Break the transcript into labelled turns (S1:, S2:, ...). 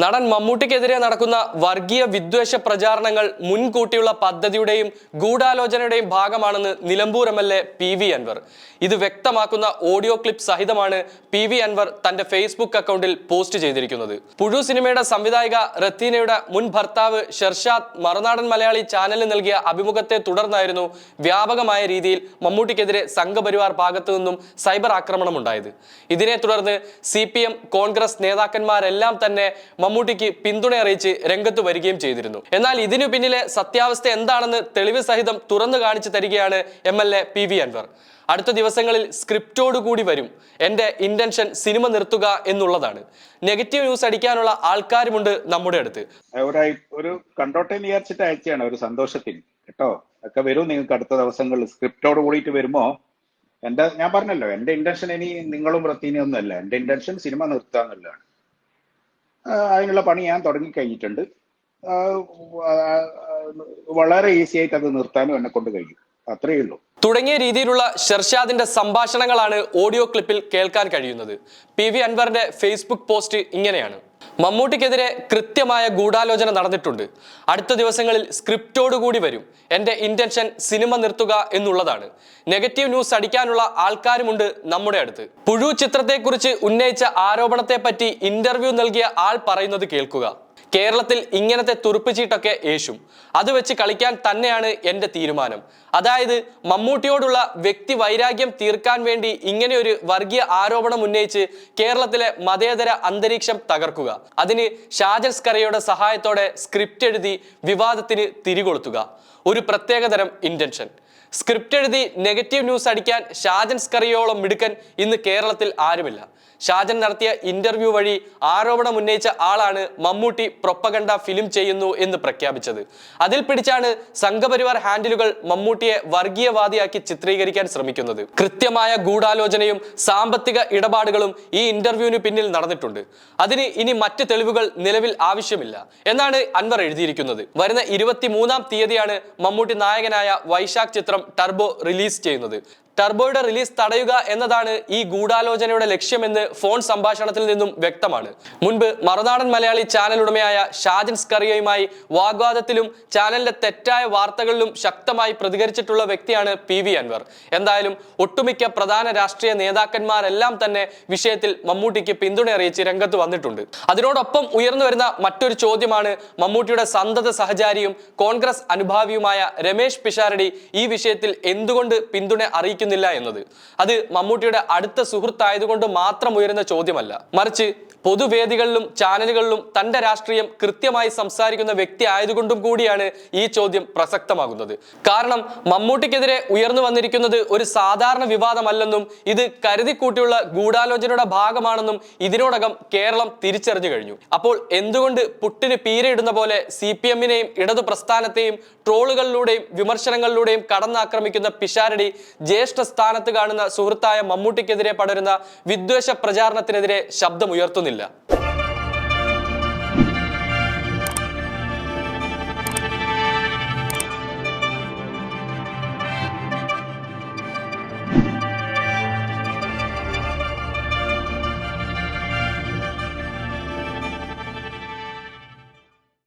S1: നടൻ മമ്മൂട്ടിക്കെതിരെ നടക്കുന്ന വർഗീയ വിദ്വേഷ പ്രചാരണങ്ങൾ മുൻകൂട്ടിയുള്ള പദ്ധതിയുടെയും ഗൂഢാലോചനയുടെയും ഭാഗമാണെന്ന് Nilambur M L A P V Anvar. ഇത് വ്യക്തമാക്കുന്ന ഓഡിയോ ക്ലിപ്പ് സഹിതമാണ് പി വി അൻവർ തന്റെ ഫേസ്ബുക്ക് അക്കൗണ്ടിൽ പോസ്റ്റ് ചെയ്തിരിക്കുന്നത്. പുഴു സിനിമയുടെ സംവിധായിക റത്തീനയുടെ മുൻ ഭർത്താവ് ഷെർഷാദ് മറുനാടൻ മലയാളി ചാനലിന് നൽകിയ അഭിമുഖത്തെ തുടർന്നായിരുന്നു വ്യാപകമായ രീതിയിൽ മമ്മൂട്ടിക്കെതിരെ സംഘപരിവാർ ഭാഗത്തു നിന്നും സൈബർ ആക്രമണം ഉണ്ടായത് ഇതിനെ തുടർന്ന് സി കോൺഗ്രസ് നേതാക്കന്മാരെല്ലാം തന്നെ മമ്മൂട്ടിക്ക് പിന്തുണ അറിയിച്ച് രംഗത്ത് വരികയും ചെയ്തിരുന്നു. എന്നാൽ ഇതിനു പിന്നിലെ സത്യാവസ്ഥ എന്താണെന്ന് തെളിവ് സഹിതം തുറന്നു കാണിച്ചു തരികയാണ് M L A P V Anvar. അടുത്ത ദിവസങ്ങളിൽ സ്ക്രിപ്റ്റോട് കൂടി വരും. എന്റെ ഇന്റൻഷൻ സിനിമ നിർത്തുക എന്നുള്ളതാണ്. നെഗറ്റീവ് ന്യൂസ് അടിക്കാനുള്ള ആൾക്കാരുമുണ്ട് നമ്മുടെ അടുത്ത്.
S2: ഒരു അയച്ചാണ് ഒരു സന്തോഷത്തിന്. കേട്ടോ? ഒക്കെ വരും നിങ്ങൾക്ക് അടുത്ത ദിവസങ്ങളിൽ. സ്ക്രിപ്റ്റോട് കൂടിയിട്ട് വരുമ്പോ എന്റെ ഞാൻ പറഞ്ഞല്ലോ എന്റെ ഇന്റൻഷൻ ഇനി നിങ്ങളും അല്ല എന്റെ ഇന്റൻഷൻ സിനിമ നിർത്തുക എന്നുള്ളതാണ് അതിനുള്ള പണി ഞാൻ തുടങ്ങി കഴിഞ്ഞിട്ടുണ്ട് ആ, ആ, വളരെ ഈസി ആയിട്ട് അത് നിർത്താനും എന്നെ കൊണ്ട് കഴിയും. അത്രയേ ഉള്ളൂ.
S1: തുടങ്ങിയ രീതിയിലുള്ള ഷെർഷാദിന്റെ സംഭാഷണങ്ങളാണ് ഓഡിയോ ക്ലിപ്പിൽ കേൾക്കാൻ കഴിയുന്നത്. പി വി അൻവറിന്റെ ഫേസ്ബുക്ക് പോസ്റ്റ് ഇങ്ങനെയാണ്. മമ്മൂട്ടിക്കെതിരെ കൃത്യമായ ഗൂഢാലോചന നടന്നിട്ടുണ്ട്. അടുത്ത ദിവസങ്ങളിൽ സ്ക്രിപ്റ്റോട് കൂടി വരും. എന്റെ ഇന്റൻഷൻ സിനിമ നിർത്തുക എന്നുള്ളതാണ്. നെഗറ്റീവ് ന്യൂസ് അടിക്കാനുള്ള ആൾക്കാരുമുണ്ട് നമ്മുടെ അടുത്ത്. പുഴു ചിത്രത്തെക്കുറിച്ച് ഉന്നയിച്ച ആരോപണത്തെ പറ്റി ഇന്റർവ്യൂ നൽകിയ ആൾ പറയുന്നത് കേൾക്കുക. കേരളത്തിൽ ഇങ്ങനത്തെ തുറുപ്പ് ചീട്ടൊക്കെ യേശും അത് വെച്ച് കളിക്കാൻ തന്നെയാണ് എന്റെ തീരുമാനം. അതായത് മമ്മൂട്ടിയോടുള്ള വ്യക്തി വൈരാഗ്യം തീർക്കാൻ വേണ്ടി ഇങ്ങനെ ഒരു വർഗീയ ആരോപണം ഉന്നയിച്ച് കേരളത്തിലെ മതേതര അന്തരീക്ഷം തകർക്കുക. അതിന് ഷാജൻ സ്കറിയയുടെ സഹായത്തോടെ സ്ക്രിപ്റ്റ് എഴുതി വിവാദത്തിന് തിരികൊളുത്തുക. ഒരു പ്രത്യേകതരം ഇന്റൻഷൻ സ്ക്രിപ്റ്റ് എഴുതി നെഗറ്റീവ് ന്യൂസ് അടിക്കാൻ ഷാജൻ സ്കറിയോളം മിടുക്കൻ ഇന്ന് കേരളത്തിൽ ആരുമില്ല. ഷാജൻ നടത്തിയ ഇന്റർവ്യൂ വഴി ആരോപണം ഉന്നയിച്ച ആളാണ് മമ്മൂട്ടി പ്രൊപ്പഗണ്ട ഫിലിം ചെയ്യുന്നു എന്ന് പ്രഖ്യാപിച്ചത്. അതിൽ പിടിച്ചാണ് സംഘപരിവാർ ഹാൻഡിലുകൾ മമ്മൂട്ടിയെ വർഗീയവാദിയാക്കി ചിത്രീകരിക്കാൻ ശ്രമിക്കുന്നത്. കൃത്യമായ ഗൂഢാലോചനയും സാമ്പത്തിക ഇടപാടുകളും ഈ ഇന്റർവ്യൂവിന് പിന്നിൽ നടന്നിട്ടുണ്ട്. അതിന് ഇനി മറ്റ് തെളിവുകൾ നിലവിൽ ആവശ്യമില്ല എന്നാണ് അൻവർ എഴുതിയിരിക്കുന്നത്. വരുന്ന ഇരുപത്തിമൂന്നാം തീയതിയാണ് മമ്മൂട്ടി നായകനായ വൈശാഖ് ചിത്രം ടർബോ റിലീസ് ചെയ്യുന്നത്. ടർബോയുടെ റിലീസ് തടയുക എന്നതാണ് ഈ ഗൂഢാലോചനയുടെ ലക്ഷ്യമെന്ന് ഫോൺ സംഭാഷണത്തിൽ നിന്നും വ്യക്തമാണ്. മുൻപ് മറുനാടൻ മലയാളി ചാനൽ ഉടമയായ ഷാജിൻ സ്കറിയയുമായി വാഗ്വാദത്തിലും ചാനലിന്റെ തെറ്റായ വാർത്തകളിലും ശക്തമായി പ്രതികരിച്ചിട്ടുള്ള വ്യക്തിയാണ് പി വി അൻവർ. എന്തായാലും ഒട്ടുമിക്ക പ്രധാന രാഷ്ട്രീയ നേതാക്കന്മാരെല്ലാം തന്നെ വിഷയത്തിൽ മമ്മൂട്ടിക്ക് പിന്തുണ അറിയിച്ച് രംഗത്ത് വന്നിട്ടുണ്ട്. അതിനോടൊപ്പം ഉയർന്നു വരുന്ന മറ്റൊരു ചോദ്യമാണ് മമ്മൂട്ടിയുടെ സന്തത സഹചാരിയും കോൺഗ്രസ് അനുഭാവിയുമായ രമേശ് പിഷാരടി ഈ വിഷയത്തിൽ എന്തുകൊണ്ട് പിന്തുണ അറിയിക്കുന്നില്ല എന്നത്. അത് മമ്മൂട്ടിയുടെ അടുത്ത സുഹൃത്തായതുകൊണ്ട് മാത്രം ഉയരുന്ന ചോദ്യമല്ല. മറിച്ച് പൊതുവേദികളിലും ചാനലുകളിലും തന്റെ രാഷ്ട്രീയം കൃത്യമായി സംസാരിക്കുന്ന വ്യക്തി ആയതുകൊണ്ടും കൂടിയാണ് ഈ ചോദ്യം പ്രസക്തമാകുന്നത്. കാരണം മമ്മൂട്ടിക്കെതിരെ ഉയർന്നു വന്നിരിക്കുന്നത് ഒരു സാധാരണ വിവാദമല്ലെന്നും ഇത് കരുതിക്കൂട്ടിയുള്ള ഗൂഢാലോചനയുടെ ഭാഗമാണെന്നും ഇതിനോടകം കേരളം തിരിച്ചറിഞ്ഞു കഴിഞ്ഞു. അപ്പോൾ എന്തുകൊണ്ട് പുട്ടിന് പീരയിടുന്ന പോലെ സി പി എമ്മിനെയും ഇടതു പ്രസ്ഥാനത്തെയും ട്രോളുകളിലൂടെയും വിമർശനങ്ങളിലൂടെയും കടന്നാക്രമിക്കുന്ന പിഷാരടി ജ്യേഷ്ഠ സ്ഥാനത്ത് കാണുന്ന സുഹൃത്തായ മമ്മൂട്ടിക്കെതിരെ പടരുന്ന വിദ്വേഷ പ്രചാരണത്തിനെതിരെ ശബ്ദമുയർത്തുന്നില്ല.